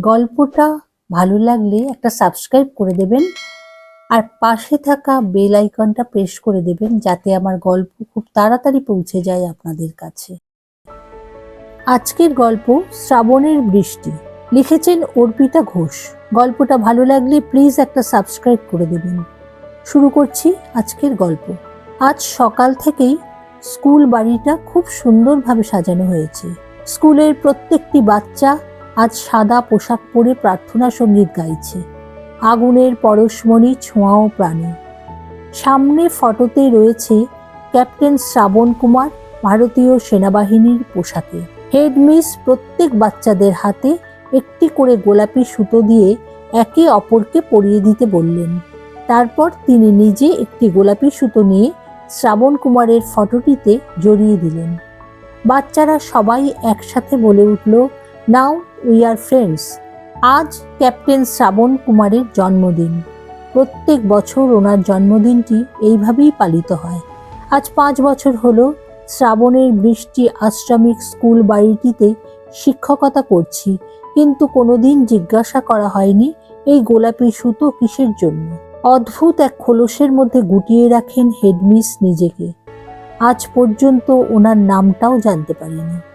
গল্পটা ভালো লাগলে একটা সাবস্ক্রাইব করে দেবেন আর পাশে থাকা বেল আইকনটা প্রেস করে দেবেন যাতে আমার গল্প খুব তাড়াতাড়ি পৌঁছে যায় আপনাদের কাছে। আজকের গল্প শ্রাবণের বৃষ্টি। লিখেছেন অর্পিতা ঘোষ। গল্পটা ভালো লাগলে প্লিজ একটা সাবস্ক্রাইব করে দেবেন। শুরু করছি আজকের গল্প। আজ সকাল থেকেই স্কুল বাড়িটা খুব সুন্দরভাবে সাজানো হয়েছে। স্কুলের প্রত্যেকটি বাচ্চা আজ সাদা পোশাক পরে প্রার্থনা সংগীত গাইছে। আগুনের পরশমণি, ছোঁয়াও প্রাণে। সামনে ফটোতে রয়েছে ক্যাপ্টেন শ্রাবণ কুমার, ভারতীয় সেনাবাহিনীর পোশাকে। হেডমিস প্রত্যেক বাচ্চাদের হাতে একটি করে গোলাপি সুতো দিয়ে একে অপরকে পরিয়ে দিতে বললেন। তারপর তিনি নিজে একটি গোলাপি সুতো নিয়ে শ্রাবণ কুমারের ফটোটিতে জড়িয়ে দিলেন। বাচ্চারা সবাই একসাথে বলে উঠল নাও উই আর ফ্রেন্ডস আজ ক্যাপ্টেন শ্রাবণ কুমারের জন্মদিন। প্রত্যেক বছর ওনার জন্মদিনটি এইভাবেই পালিত হয়। আজ পাঁচ বছর হলো শ্রাবণের বৃষ্টি আশ্রমিক স্কুল বাড়িটিতে শিক্ষকতা করছি। কিন্তু কোনোদিন জিজ্ঞাসা করা হয়নি এই গোলাপি সুতো কিসের জন্য। অদ্ভুত এক খোলসের মধ্যে গুটিয়ে রাখেন হেডমিস নিজেকে। আজ পর্যন্ত ওনার নামটাও জানতে পারিনি।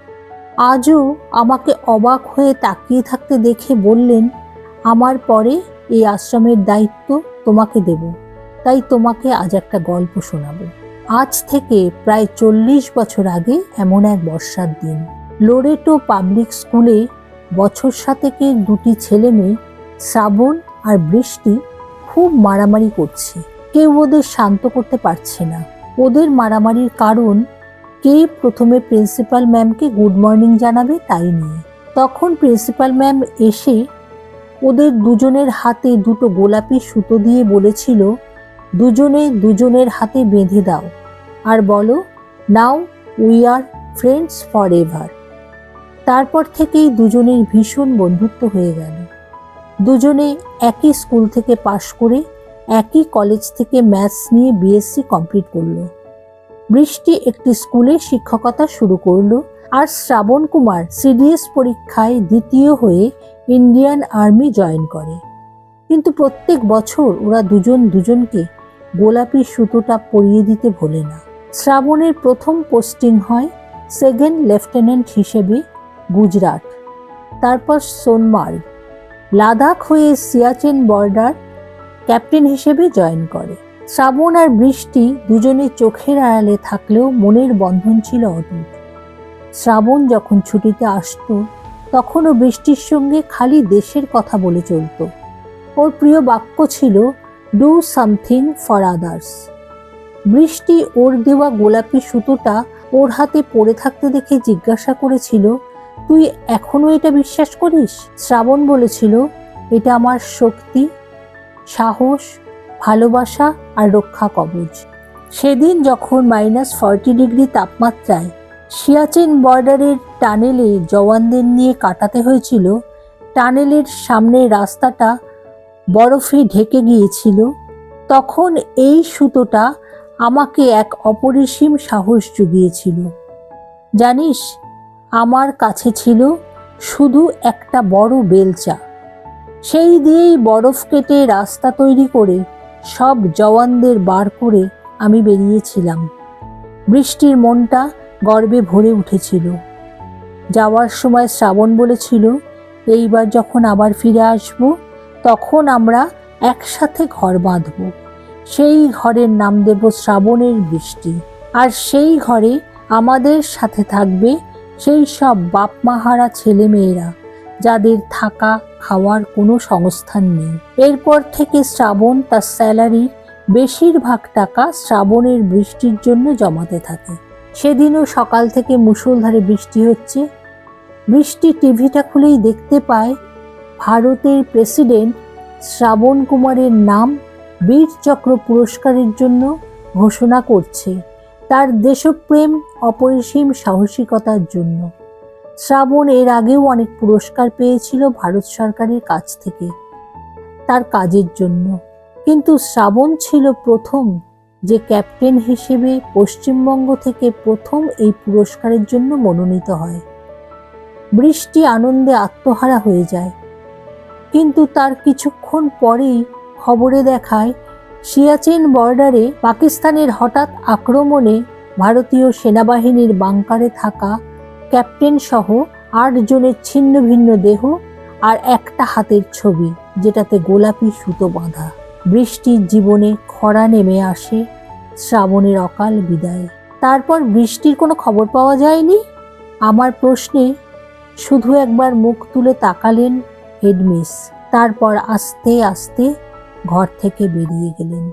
আজও আমাকে অবাক হয়ে তাকিয়ে থাকতে দেখে বললেন, আমার পরে এই আশ্রমের দায়িত্ব তোমাকে দেব, তাই তোমাকে আজ একটা গল্প শোনাবো। আজ থেকে প্রায় চল্লিশ বছর আগে এমন এক বর্ষার দিন। লোরেটো পাবলিক স্কুলে বছর সাতেকের দুটি ছেলে মেয়ে শ্রাবণ আর বৃষ্টি খুব মারামারি করছে। কেউ ওদের শান্ত করতে পারছে না। ওদের মারামারির কারণ কে প্রথমে প্রিন্সিপাল ম্যামকে গুড মর্নিং জানাবে তাই নিয়ে। তখন প্রিন্সিপাল ম্যাম এসে ওদের দুজনের হাতে দুটো গোলাপি সুতো দিয়ে বলেছিল, দুজনে দুজনের হাতে বেঁধে দাও। আর বলো, now we are friends forever তারপর থেকেই দুজনের ভীষণ বন্ধুত্ব হয়ে গেল। দুজনে একই স্কুল থেকে পাশ করে একই কলেজ থেকে ম্যাথস নিয়ে বিএসসি কমপ্লিট করল। বৃষ্টি একটি স্কুলে শিক্ষকতা শুরু করল আর শ্রাবণ কুমার সিডিএস পরীক্ষায় দ্বিতীয় হয়ে ইন্ডিয়ান আর্মি জয়েন করে। কিন্তু প্রত্যেক বছর ওরা দুজন দুজনকে গোলাপি সুতোটা পরিয়ে দিতে ভোলে না। শ্রাবণের প্রথম পোস্টিং হয় সেকেন্ড লেফটেন্যান্ট হিসেবে গুজরাট, তারপর সোনমার্গ, লাদাখ হয়ে সিয়াচেন বর্ডার ক্যাপ্টেন হিসেবে জয়েন করে। শ্রাবণ আর বৃষ্টি দুজনে চোখের আড়ালে থাকলেও মনের বন্ধন ছিল অটুট। শ্রাবণ যখন ছুটিতে আসতো, তখনও বৃষ্টির সঙ্গে খালি দেশের কথা বলে চলত। ওর প্রিয় বাক্য ছিল ডু সামথিং ফর আদার্স বৃষ্টি ওর দেওয়া গোলাপি সুতোটা ওর হাতে পড়ে থাকতে দেখে জিজ্ঞাসা করেছিল, তুই এখনও এটা বিশ্বাস করিস? শ্রাবণ বলেছিল, এটা আমার শক্তি, সাহস ভালোবাসা আর রক্ষা কবচ। সেদিন যখন মাইনাস ফর্টি ডিগ্রি তাপমাত্রায় সিয়াচেন বর্ডারের টানেলে জওয়ানদের নিয়ে কাটাতে হয়েছিল, টানেলের সামনের রাস্তাটা বরফে ঢেকে গিয়েছিল, তখন এই সুতোটা আমাকে এক অপরিসীম সাহস জুগিয়েছিল। জানিস, আমার কাছে ছিল শুধু একটা বড় বেলচা। সেই দিয়েই বরফ কেটে রাস্তা তৈরি করে সব জওয়ানদের বার করে আমি বেরিয়েছিলাম। বৃষ্টির মনটা গর্বে ভরে উঠেছিল। যাওয়ার সময় শ্রাবণ বলেছিল, এইবার যখন আবার ফিরে আসব, তখন আমরা একসাথে ঘর বাঁধব। সেই ঘরের নাম দেব শ্রাবণের বৃষ্টি। আর সেই ঘরে আমাদের সাথে থাকবে সেই সব বাপ মাহারা ছেলে মেয়েরা যাদের থাকা খাওয়ার কোনো সংস্থান নেই। এরপর থেকে শ্রাবণ তার স্যালারির বেশিরভাগ টাকা শ্রাবণের বৃষ্টির জন্য জমাতে থাকে। সেদিনও সকাল থেকে মুষলধারে বৃষ্টি হচ্ছে। বৃষ্টি টিভিটা খুলেই দেখতে পায় ভারতের প্রেসিডেন্ট শ্রাবণ কুমারের নাম বীর চক্র পুরস্কারের জন্য ঘোষণা করছে তার দেশপ্রেম, অপরিসীম সাহসিকতার জন্য। শ্রাবণ এর আগেও অনেক পুরস্কার পেয়েছিল ভারত সরকারের কাছ থেকে তার কাজের জন্য। কিন্তু শ্রাবণ ছিল প্রথম যে ক্যাপ্টেন হিসেবে পশ্চিমবঙ্গ থেকে প্রথম এই পুরস্কারের জন্য মনোনীত হয়। বৃষ্টি আনন্দে আত্মহারা হয়ে যায়। কিন্তু তার কিছুক্ষণ পরেই খবরে দেখায়, সিয়াচেন বর্ডারে পাকিস্তানের হঠাৎ আক্রমণে ভারতীয় সেনাবাহিনীর বাংকারে থাকা ক্যাপ্টেন সহ আট জনের ছিন্ন ভিন্ন দেহ আর একটা হাতের ছবি, যেটাতে গোলাপি সুতো বাঁধা। বৃষ্টির জীবনে খরা নেমে আসে, শ্রাবণের অকাল বিদায়। তারপর বৃষ্টির কোনো খবর পাওয়া যায়নি? আমার প্রশ্নে শুধু একবার মুখ তুলে তাকালেন হেডমিস, তারপর আস্তে আস্তে ঘর থেকে বেরিয়ে গেলেন।